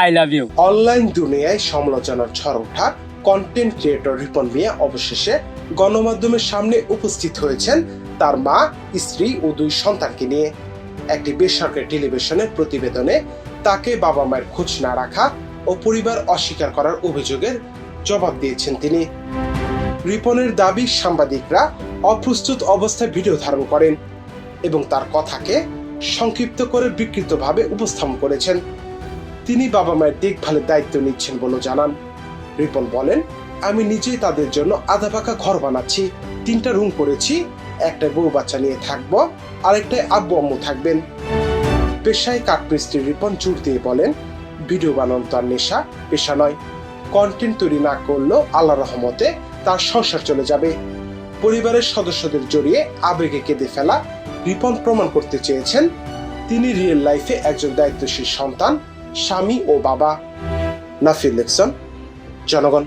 I love you online দুনিয়ায় সমালোচনার ঝড় ওঠা কন্টেন্ট ক্রিয়েটর রিপন মিয়া অবশেষে গণমাধ্যমের সামনে উপস্থিত হয়েছেন তার মা, স্ত্রী ও দুই সন্তানকে নিয়ে। একটি বেসরকারি টেলিভিশনের প্রতিবেদনে তাকে বাবা মায়ের খোঁজ না রাখা ও পরিবার অস্বীকার করার অভিযোগের জবাব দিয়েছেন তিনি। রিপনের দাবি, সাংবাদিকরা অপ্রস্তুত অবস্থায় ভিডিও ধারণ করেন এবং তার কথাকে সংক্ষিপ্ত করে বিকৃতভাবে উপস্থাপন করেছেন। তিনি বাবা মায়ের দেখভালের দায়িত্ব নিচ্ছেন বলে জানান। রিপন বলেন, আমি নিজেই তাদের জন্য আধা পাকা ঘর বানাচ্ছি। তিনটা রুম করেছি একটা বউ বাচ্চা নিয়ে থাকব, আরেকটায় আব্বু আম্মু থাকবেন। পেশায় কাঠমিস্ত্রি রিপন জোর দিয়ে বলেন, ভিডিও বানানো তার নেশা, পেশা নয়। কন্টেন্ট তৈরি না করলেও আল্লাহ রহমতে তার সংসার চলে যাবে। পরিবারের সদস্যদের জড়িয়ে আবেগে কেঁদে ফেলা রিপন প্রমাণ করতে চেয়েছেন। তিনি রিয়েল লাইফে একজন দায়িত্বশীল সন্তান, স্বামী ও বাবা। নাফিল লেকসন জনগণ।